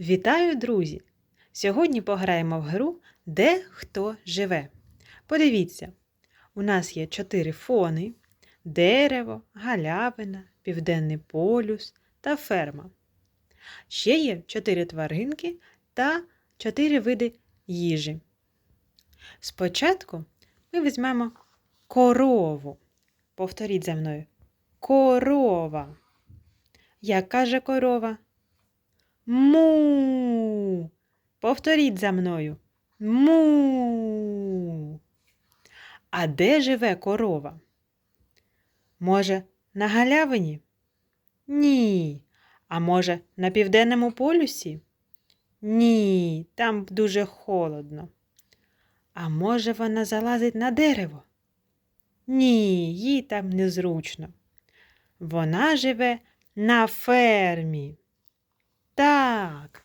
Вітаю, друзі! Сьогодні пограємо в гру Де хто живе. Подивіться, у нас є чотири фони: дерево, галявина, південний полюс та ферма. Ще є чотири тваринки та чотири види їжі. Спочатку ми візьмемо корову. Повторіть за мною. Корова. Як каже корова? Му. Повторіть за мною. Му. А де живе корова? Може, на галявині? Ні. А може, на південному полюсі? Ні, там дуже холодно. А може, вона залазить на дерево? Ні, їй там незручно. Вона живе на фермі. Так.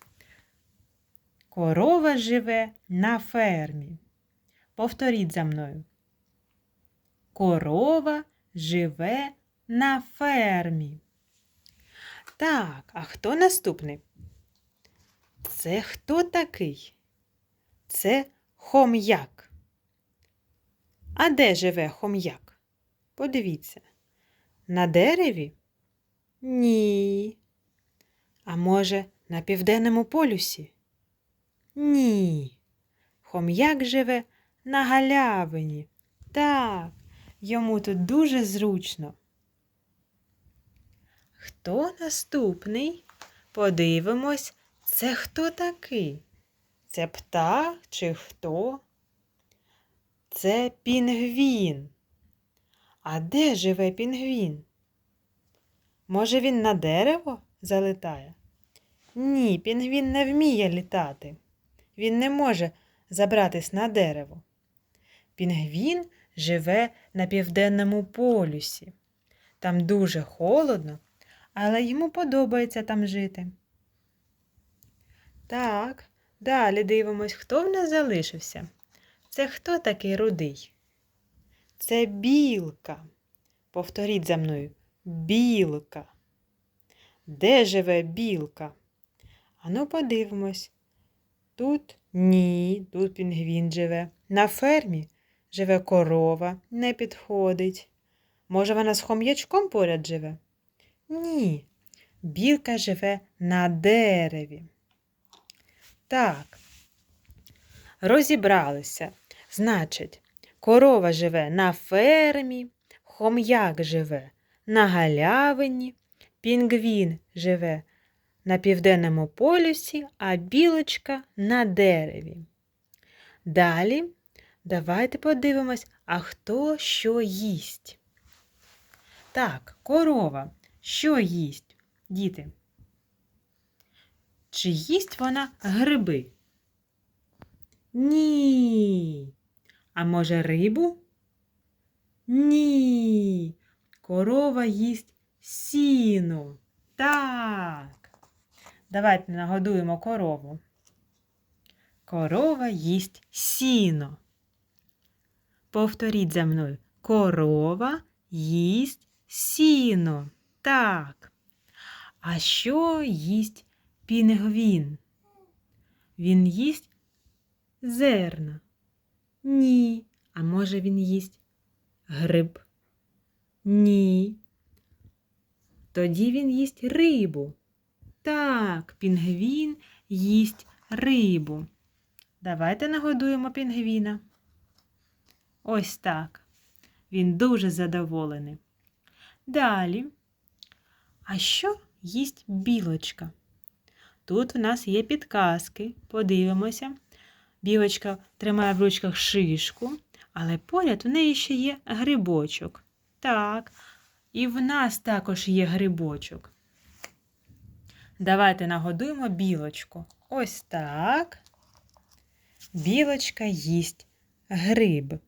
Корова живе на фермі. Повторіть за мною. Корова живе на фермі. Так, а хто наступний? Це хто такий? Це хом'як. А де живе хом'як? Подивіться. На дереві? Ні. А може, на південному полюсі? Ні. Хом'як живе на галявині. Так, йому тут дуже зручно. Хто наступний? Подивимось, це хто такий? Це птах чи хто? Це пінгвін. А де живе пінгвін? Може, він на дерево залітає? Ні, пінгвін не вміє літати. Він не може забратись на дерево. Пінгвін живе на південному полюсі. Там дуже холодно, але йому подобається там жити. Так, далі дивимось, хто в нас залишився. Це хто такий рудий? Це білка. Повторіть за мною білка. Де живе білка? Ану, подивимось. Тут ні, тут пінгвін живе. На фермі живе корова, не підходить. Може, вона з хом'ячком поряд живе? Ні. Білка живе на дереві. Так, розібралися. Значить, корова живе на фермі, хом'як живе на галявині, пінгвін живе на південному полюсі, а білочка на дереві. Далі давайте подивимось, а хто що їсть. Так, корова, що їсть, діти? Чи їсть вона гриби? Ні. А може рибу? Ні. Корова їсть сіно. Так. Давайте нагодуємо корову. Корова їсть сіно. Повторіть за мною. Корова їсть сіно. Так. А що їсть пінгвін? Він їсть зерна. Ні. А може він їсть гриб? Ні. Тоді він їсть рибу. Так, пінгвін їсть рибу. Давайте нагодуємо пінгвіна. Ось так. Він дуже задоволений. Далі. А що їсть білочка? Тут в нас є підказки. Подивимося. Білочка тримає в ручках шишку, але поряд у неї ще є грибочок. Так, і в нас також є грибочок. Давайте нагодуємо білочку. Ось так. Білочка їсть гриб.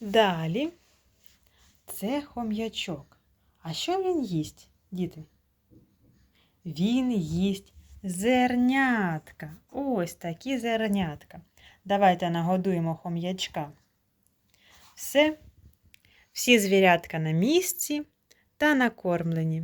Далі це хом'ячок. А що він їсть, діти? Він їсть зернятка. Ось такі зернятка. Давайте нагодуємо хом'ячка. Все, всі звірятка на місці та накормлені.